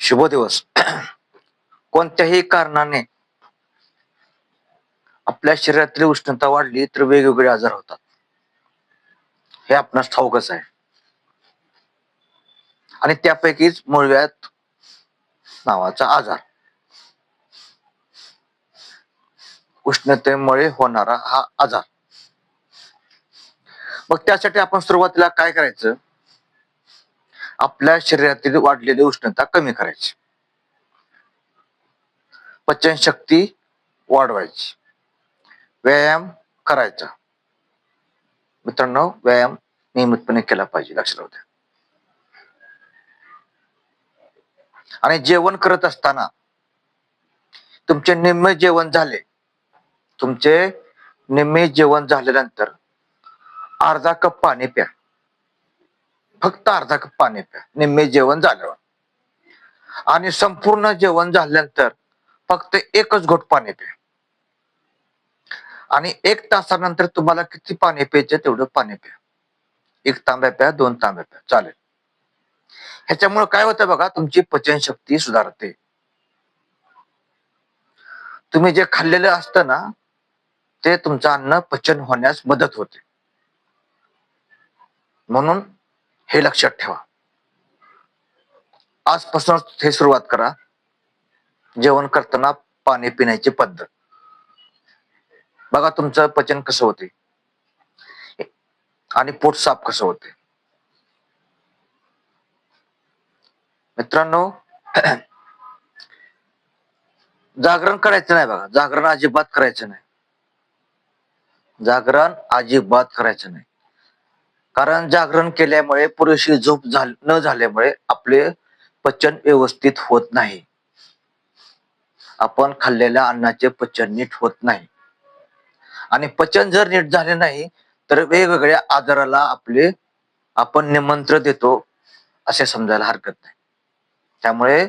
शुभ दिवस कोणत्याही कारणाने आपल्या शरीरातली उष्णता वाढली तर वेगवेगळे आजार होतात. हे आपणास ठाऊकच आहे. आणि त्यापैकीच मुळव्यात नावाचा आजार. उष्णतेमुळे होणारा हा आजार. मग त्यासाठी आपण सुरुवातीला काय करायचं? आपल्या शरीरातील वाढलेली उष्णता कमी करायची. पचनशक्ती वाढवायची. व्यायाम करायचा. मित्रांनो व्यायाम नियमितपणे केला पाहिजे लक्षात राहू द्या. आणि जेवण करत असताना तुमचे निम्मे जेवण झाले. तुमचे निम्मे जेवण झाल्यानंतर अर्धा कप पाणी प्या. फक्त अर्धा कप पाणी प्या. निम्मे जेवण झाल्यावर. आणि संपूर्ण जेवण झाल्यानंतर फक्त एकच घोट पाणी प्या. आणि एक तासानंतर तुम्हाला किती पाणी प्यायचे तेवढं पाणी प्या. एक तांब्या प्या दोन तांब्या प्या. चालेल. ह्याच्यामुळे काय होतं बघा तुमची पचनशक्ती सुधारते. तुम्ही जे खाल्लेलं असतं ना ते तुमचं अन्न पचन होण्यास मदत होते. म्हणून हे लक्षात ठेवा. आजपासून हे सुरुवात करा. जेवण करताना पाणी पिण्याची पद्धत. बघा तुमचं पचन कसं होते. आणि पोट साफ कसं होते. मित्रांनो जागरण करायचं नाही बघा. जागरण अजिबात करायचं नाही. जागरण अजिबात करायचं नाही. कारण जागरण केल्यामुळे पुरेशी झोप न झाल्यामुळे आपले पचन व्यवस्थित होत नाही. आपण खाल्लेल्या अन्नाचे पचन नीट होत नाही. आणि पचन जर नीट झाले नाही तर वेगवेगळ्या आजाराला आपले आपण निमंत्रण देतो असे समजायला हरकत नाही. त्यामुळे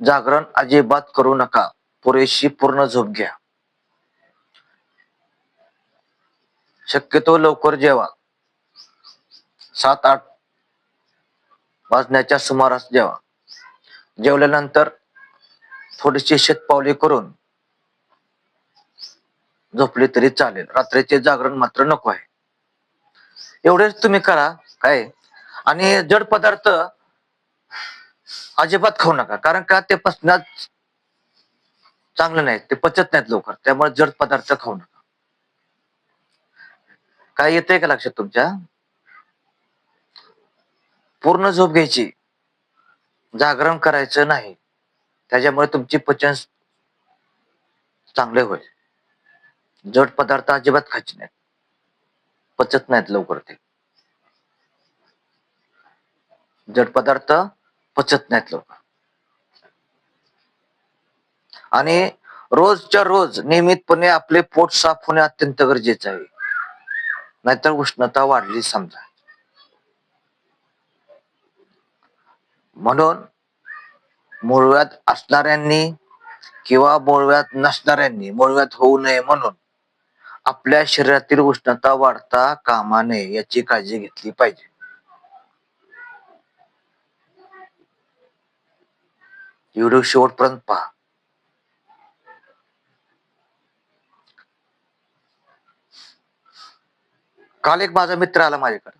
जागरण अजिबात करू नका. पुरेशी पूर्ण झोप घ्या. शक्यतो लवकर जेवा. सात आठ वाजण्याच्या सुमारास जेवा जेवल्यानंतर थोडीशी शेतपावली करून झोपली तरी चालेल. रात्रीचे जागरण मात्र नको आहे. एवढेच तुम्ही करा काय? आणि जड पदार्थ अजिबात खाऊ नका कारण का? ते पचण्यात चांगलं नाही ते पचत नाहीत लवकर त्यामुळे जड पदार्थ खाऊ नका. काय येतंय का लक्षात तुमच्या? पूर्ण झोप घ्यायची. जागरण करायचं नाही. त्याच्यामुळे तुमची पचन चांगले होईल. जड पदार्थ अजिबात खायचे नाहीत. पचत नाहीत लवकर ते. जड पदार्थ पचत नाहीत लवकर. आणि रोजच्या रोज नियमितपणे आपले पोट साफ होणे अत्यंत गरजेचे आहे. नाहीतर उष्णता वाढली समजा. म्हणून मुळव्यात असणाऱ्यांनी किंवा मुळव्यात नसणाऱ्यांनी मुळव्यात होऊ नये म्हणून आपल्या शरीरातील उष्णता वाढता कामा नये याची काळजी घेतली पाहिजे. व्हिडिओ शेवटपर्यंत पहा. काल एक माझा मित्र आला माझ्याकडे.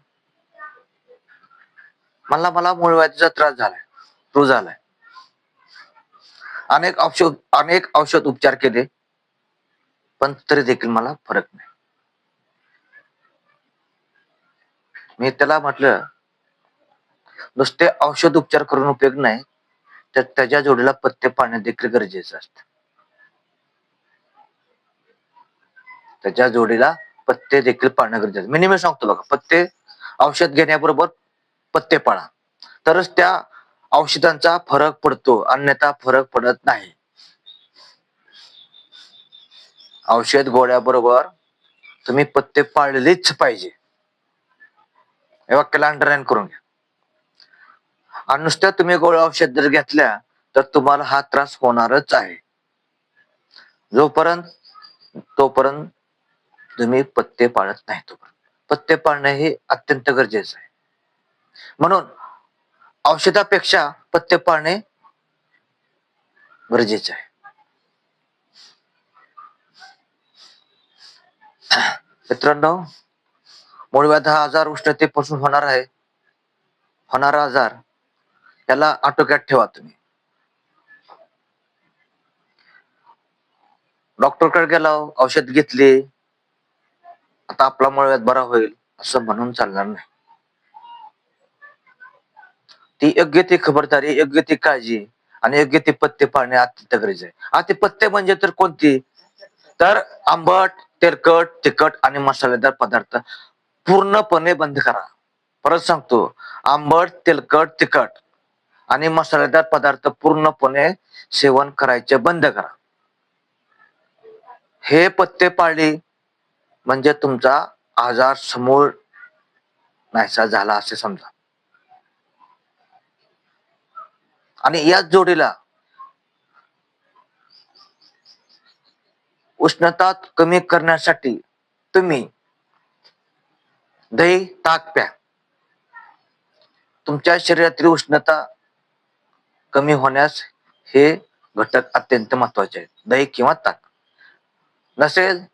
मला मला मूळव्याधीचा त्रास झालाय. तो झालाय. अनेक औषध अनेक औषध उपचार केले पण तरी देखील मला फरक नाही. मी त्याला म्हटलं नुसते औषध उपचार करून उपयोग नाही तर त्याच्या जोडीला पथ्य पाळणे देखील गरजेचं असतं. त्याच्या जोडीला पथ्य देखील पाळणं गरजेचं मी नेहमी सांगतो बघा पत्ते औषध घेण्याबरोबर पत्ते पाळा तरच त्या औषधांचा फरक पडतो अन्यथा फरक पडत नाही. औषध गोळ्याबरोबर तुम्ही पत्ते पाळलेच पाहिजे. हे वाक्याला अंडरलाईन करून घ्या. आणि नुसत्या तुम्ही गोळ्या औषध जर घेतल्या तर तुम्हाला हा त्रास होणारच आहे. जोपर्यंत तोपर्यंत तुम्ही पत्ते पाळत नाही तोपर्यंत. पत्ते पाळणे हे अत्यंत गरजेचं आहे. म्हणून औषधापेक्षा पथ्य पाळणे गरजेचे आहे. मित्रांनो मूळव्याध हा आजार उष्णतेपासून होणार आहे. होणारा आजार याला आटोक्यात ठेवा तुम्ही. डॉक्टरकडे गेला औषध घेतली आता आपला मूळव्याध बरा होईल असं म्हणून चालणार नाही. ती योग्य ती खबरदारी योग्य ती काळजी आणि योग्य ती पत्ते पाळणे अत्यंत गरजेचे आहे. आता पत्ते म्हणजे तर कोणती? तर आंबट तेलकट तिखट आणि मसालेदार पदार्थ पूर्णपणे बंद करा. परत सांगतो आंबट तेलकट तिखट आणि मसालेदार पदार्थ पूर्णपणे सेवन करायचे बंद करा. हे पत्ते पाळली म्हणजे तुमचा आजार समूळ नाहीसा झाला असे समजा. आणि याच जोडीला उष्णता कमी करण्यासाठी तुम्ही दही ताक प्या. तुमच्या शरीरातील उष्णता कमी होण्यास हे घटक अत्यंत महत्त्वाचे आहेत. दही किंवा ताक. नसेल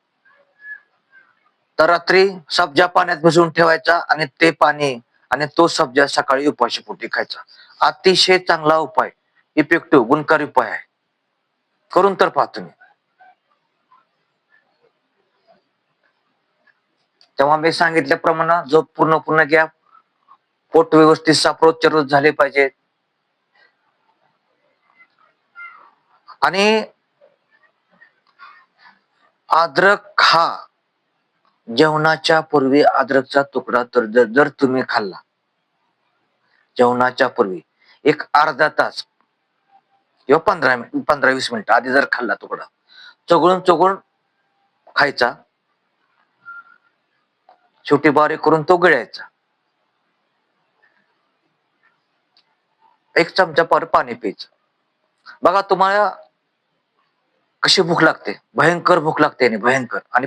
तर रात्री सब्जा पाण्यात भिजवून ठेवायचा आणि ते पाणी आणि तो सब्जा सकाळी उपाशी पोटी खायचा. अतिशय चांगला उपाय इफेक्टिव्ह गुणकारी उपाय आहे. करून तर पाहा तुम्ही. तेव्हा मी सांगितल्याप्रमाणे झोप पूर्ण पूर्ण घ्या. पोट व्यवस्थित साफ रोज झाले पाहिजे आणि अद्रक हा जेवणाच्या पूर्वी अद्रकचा तुकडा तर जर जर तुम्ही खाल्ला. जेवणाच्या पूर्वी. एक अर्धा तास किंवा पंधरा मिनिट पंधरा वीस मिनिट आधी जर खाल्ला तुकडा चोगळून चोगळून खायचा. छोटी बारीक करून तो गिळायचा. एक चमचा पर पाणी प्यायचं. बघा तुम्हाला कशी भूक लागते. भयंकर भूक लागते आणि भयंकर. आणि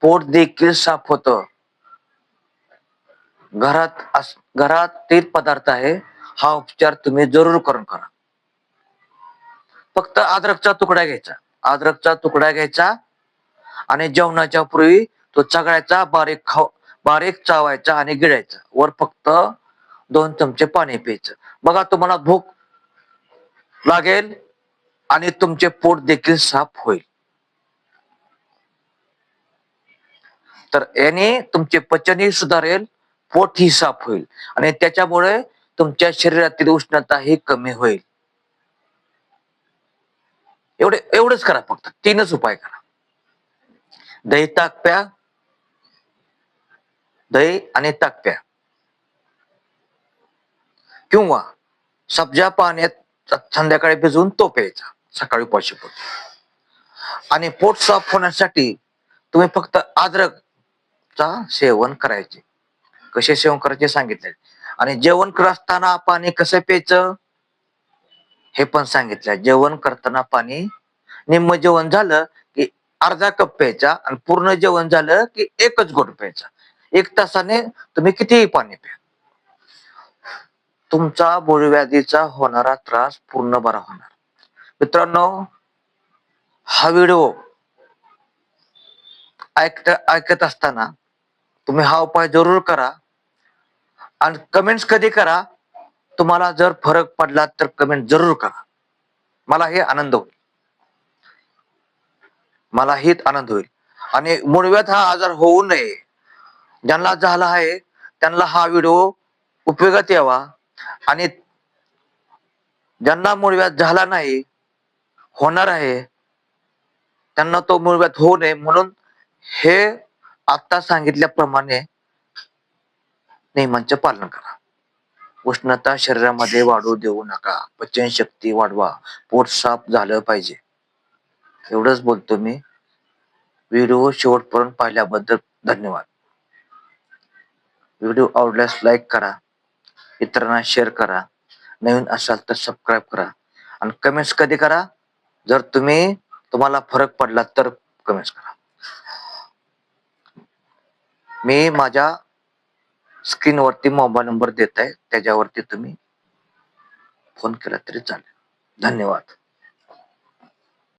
पोट देखील साफ होत. घरात अस- तेच पदार्थ आहे. हा उपचार तुम्ही जरूर करून करा. फक्त अद्रकचा तुकडा घ्यायचा. अद्रकचा तुकडा घ्यायचा आणि जेवणाच्या पूर्वी तो चगळायचा बारीक खाव बारीक चावायचा आणि गिळायचा. वर फक्त दोन चमचे पाणी प्यायचं. बघा तुम्हाला भूक लागेल आणि तुमचे पोट देखील साफ होईल. तर याने तुमचे पचनही सुधारेल पोटही साफ होईल. आणि त्याच्यामुळे तुमच्या शरीरातील उष्णता ही कमी होईल. एवढे एवढंच करा फक्त. तीनच उपाय करा. दही ताक प्या दही आणि ताक प्या किंवा सब्जा पाण्यात संध्याकाळी भिजवून तो प्यायचा. सकाळी उपाशी पोट आणि पोट साफ होण्यासाठी तुम्ही फक्त अद्रकचा सेवन करायचे. कसे सेवन करायचे सांगितले. आणि जेवण करत असताना पाणी कसं प्यायचं? हे पण सांगितलं. जेवण करताना पाणी निम्म जेवण झालं की अर्धा कप प्यायचा आणि पूर्ण जेवण झालं की एकच घोट प्यायचा. एक तासाने तुम्ही कितीही पाणी प्या. तुमचा मूळव्याधीचा होणारा त्रास पूर्ण बरा होणार. मित्रांनो हा व्हिडिओ ऐकत ऐकत असताना तुम्ही हा उपाय जरूर करा. आणि कमेंट्स कधी करा तुम्हाला जर फरक पडला तर कमेंट जरूर करा. मला हे आनंद होईल. मला हेच आनंद होईल. आणि मूळव्याध हा आजार होऊ नये. ज्यांना झाला आहे त्यांना हा व्हिडिओ उपयोगात यावा. आणि ज्यांना मूळव्याध झाला नाही होणार आहे त्यांना तो मूळव्याध होऊ नये म्हणून हे आत्ता सांगितल्याप्रमाणे नियमांचे पालन करा. उष्णता शरीरामध्ये वाढू देऊ नका. पचनशक्ती वाढवा. पोट साफ झालं पाहिजे. एवढंच बोलतो मी. व्हिडिओ शेवटपर्यंत पाहिल्याबद्दल धन्यवाद. व्हिडिओ आवडल्यास लाईक करा. इतरांना शेअर करा. नवीन असाल तर सबस्क्राईब करा. आणि कमेंट्स कधी करा? जर तुम्ही तुम्हाला फरक पडला तर कमेंट्स करा. मी माझ्या स्क्रीनवरती मोबाईल नंबर देत आहे त्याच्यावरती तुम्ही फोन केला तरी चालेल. धन्यवाद.